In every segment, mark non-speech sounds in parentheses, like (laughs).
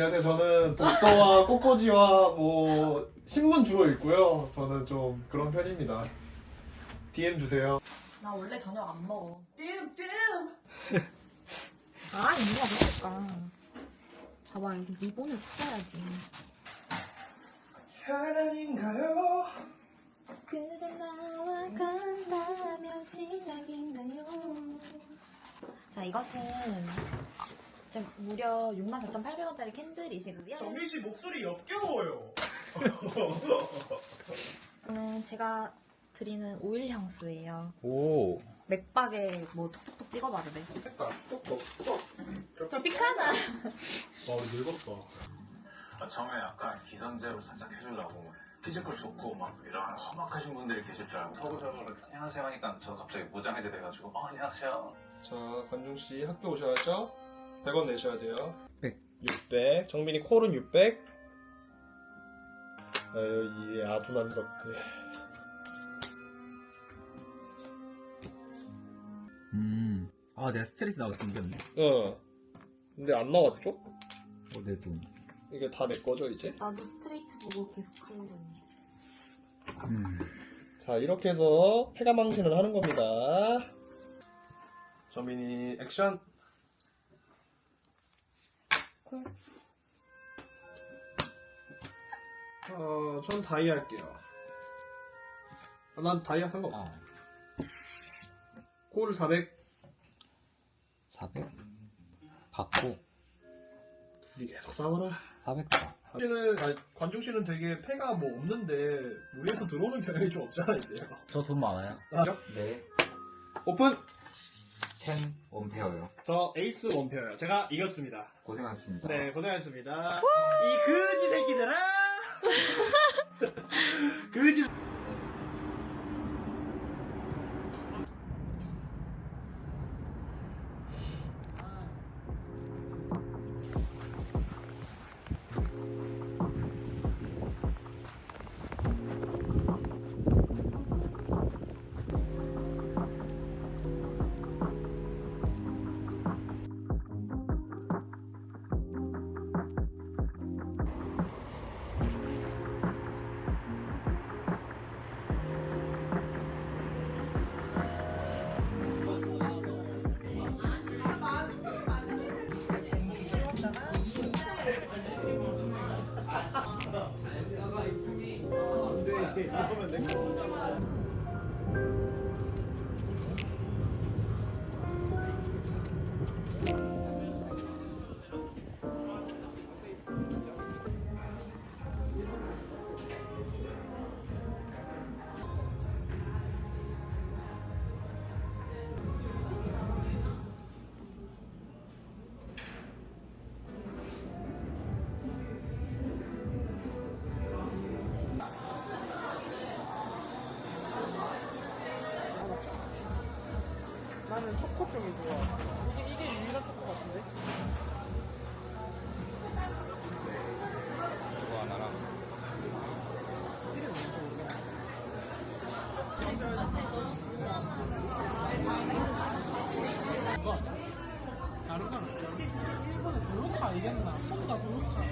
안녕하세요. 저는 독서와 (laughs) 꽃꽂이와 뭐 신문 주로 읽고요. 저는 좀 그런 편입니다. DM 주세요. 나 원래 저녁 안 먹어. (laughs) 아, 이거 먹을까? 봐봐, 여기 리본을 꽂아야지. 사랑인가요? 그대 나와 간다면 시작인가요? 자, 이것은 지금 무려 64,800원짜리 캔들이시고요. 정민 씨 목소리 역겨워요. 이거는 제가 드리는 오일 향수예요. 오. 맥박에 뭐 톡톡톡 찍어봐도 돼. 똑똑똑. 저 삐카나. 아 늙었다. 아, 처음에 약간 기선제로 살짝 해주려고 피지컬 좋고 막 이런 험악하신 분들이 계실 줄 알고 서구서구 안녕하세요 하니까 저 갑자기 무장해제 돼가지고 어 안녕하세요 자 관중 씨 학교 오셔야죠. 100원 내셔야 돼요. 100. 600. 정민이 콜은 600. 아유 이 아둔한 것들. 음. 아, 내가 스트레이트 나올 생겼네. 어. 근데 안 나왔죠? 어, 내 돈. 이게 다 내 거죠 이제? 나도 스트레이트 보고 계속 하려고 했는데. 음. 자 이렇게 해서 폐가망신을 하는 겁니다. 정민이 액션. 콜. 어, 전 다이 할게요. 아, 난 다이아 상관없어. 어. 콜 400. 400? 받고, 둘이 계속 싸워라. 400 다. 씨는, 아니, 관중 씨는 되게 패가 뭐 없는데 무리해서 들어오는 경향이 좀 없지 않은데요? 저돈 많아요. 아, 네. 오픈. 10 원페어요. 저 에이스 원페어요. 제가 이겼습니다. 고생하셨습니다. 네, 고생하셨습니다. 이 그지 새끼들아! (laughs) 그지 나는 초코 쪽이 좋아. 이게, 이게 유일한 초코 같은데? 이거 하나랑. 이름이 뭔지 모르겠어. 다르잖아. 일본은 도요타 알겠나? 혼다 도요타.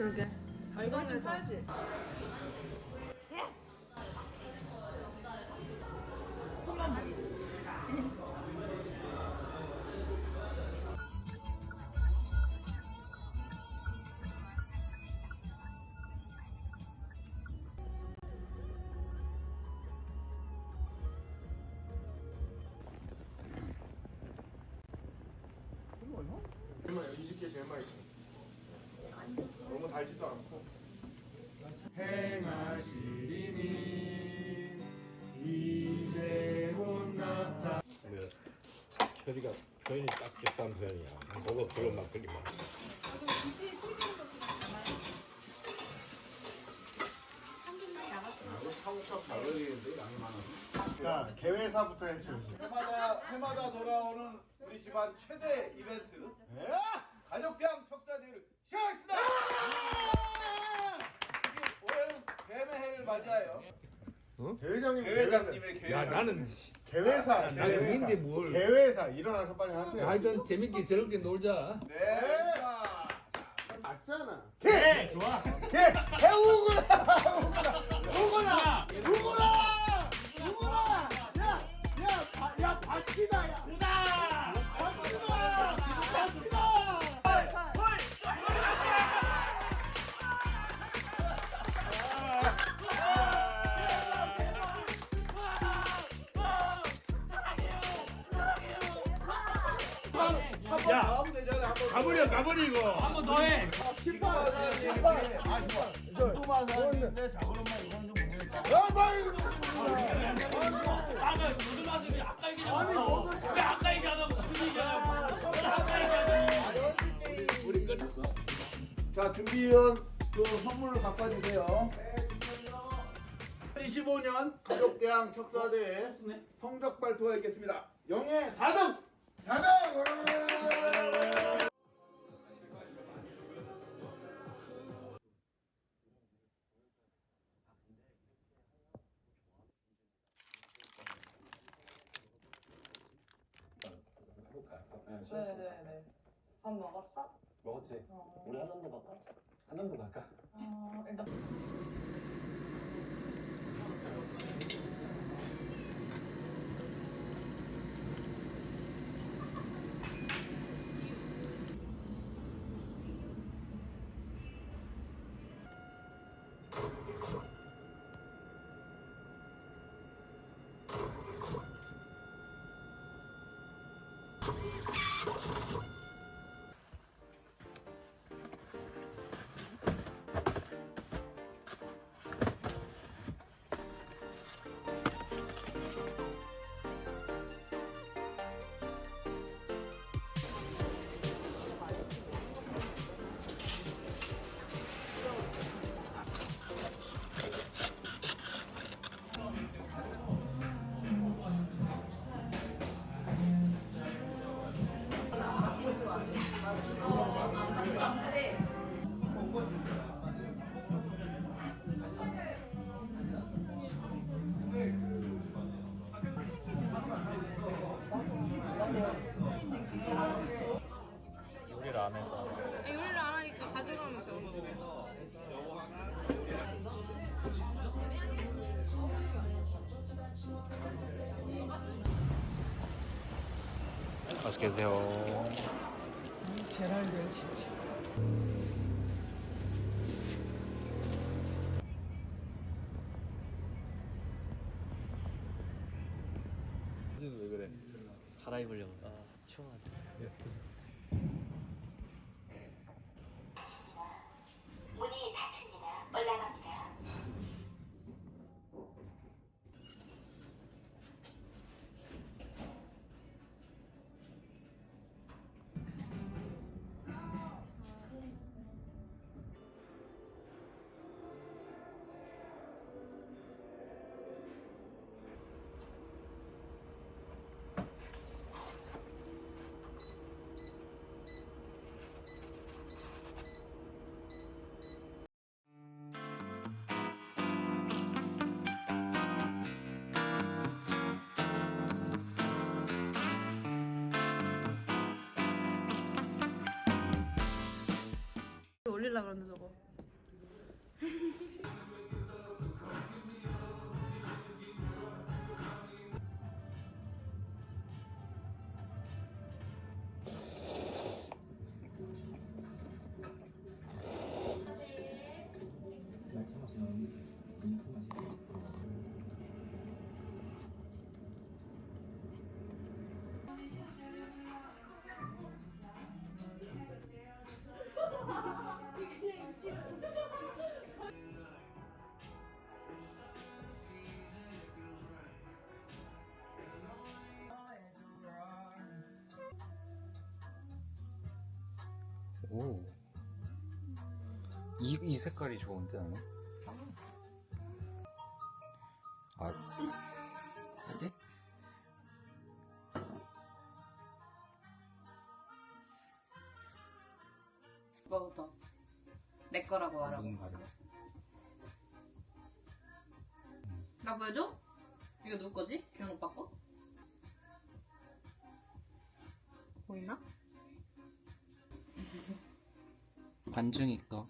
그러게. 아 이거 좀 사야지. 손만 보이지. 얼마 20개 제일 맛있어. 너무 달지도 않고. 행하시리니 이제 곧 나타. 근데 혈이가 표현이 딱 적당한 표현이야. 그거 그런 막 그리 막. 자, 개회사부터 해줘야지. 해마다 해마다 돌아오는 우리 집안 최대 이벤트 예? 가족대항 척사대회를 시작하겠습니다. 올해는 뱀의 해를 맞이하여 대회장님 대회장님의 야 계획 나는 개회사. 나는 개회사. 인데 뭘. 개회사 일어나서 빨리 하세요. 하여튼 재밌게 저렇게 놀자. 네. 자, 맞잖아. 개 좋아. 개 해우구나. 우구나. 우구나. 가버려 가버리고. 한번 더 해. 아까 무슨 말씀이 아까 얘기하고 왜 아까 얘기하다고 지금 얘기하냐고 왜 아까 끝났어. 자 준비위원 그 선물로 갖다 주세요. 25년 가족대항 척사대회 성적 발표가 있겠습니다. 영예 4등! 4등! 네네네. 밥 먹었어? 먹었지? 우리 한남도 갈까? 한남도 갈까? 어, 일단. 맛있게 드세요 제랄들 진짜. 오. 이, 이 색깔이 좋은데, 나는? 아, 하지? 뭐부터? 내 거라고 말하고. 눈 가려. 나 보여줘? 이거 누구 거지? 규현 오빠 거? 보이나? 관중이 거.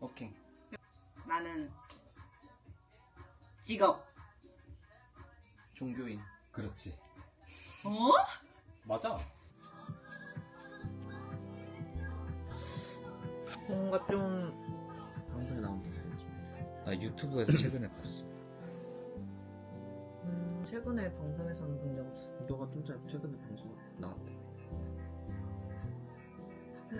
오케이. 나는 직업. 종교인. 그렇지. 어? 맞아. 뭔가 좀 방송에 나온 게 아니지. 나 유튜브에서 최근에 봤어. 음, 최근에 방송에서는 본 적 없어. 너가 좀 짧, 최근에 방송 나왔대. 지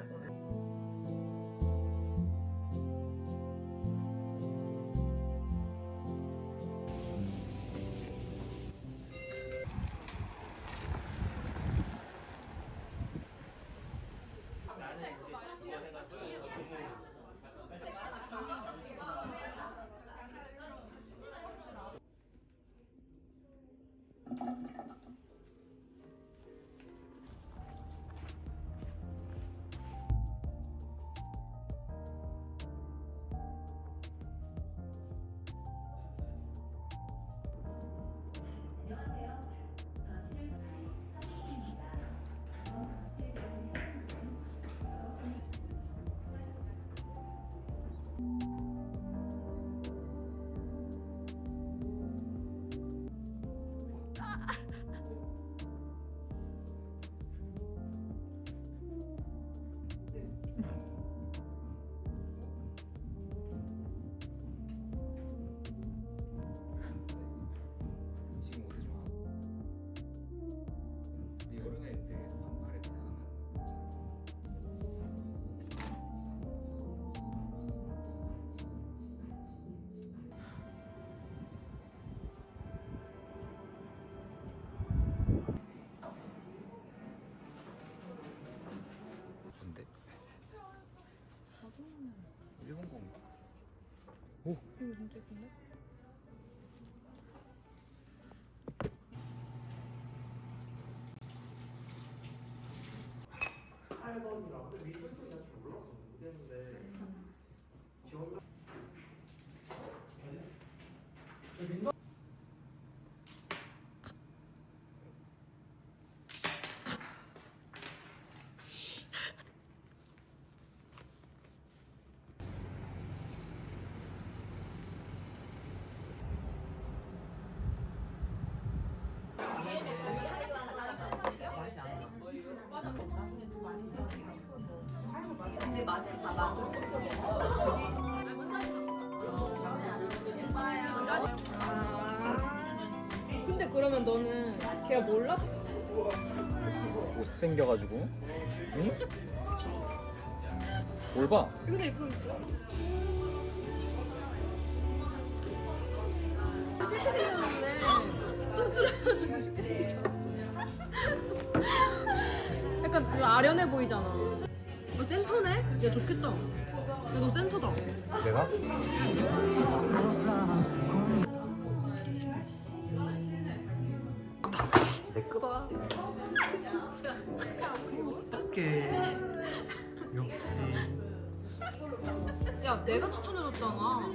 Yürünecek mi? 이거 진짜 예쁜데? 근데 그러면 너는 걔가 몰라? 못생겨가지고 응? 뭘 봐? 근데 그럼 진- 실패 생겼는데 실패 생기지 않았어? 약간 좀 아련해 보이잖아. 너 센터네? 야 좋겠다. 야 너 센터다. 내가? 내 거다. 진짜 어떡해. 역시. 야 내가 추천해줬잖아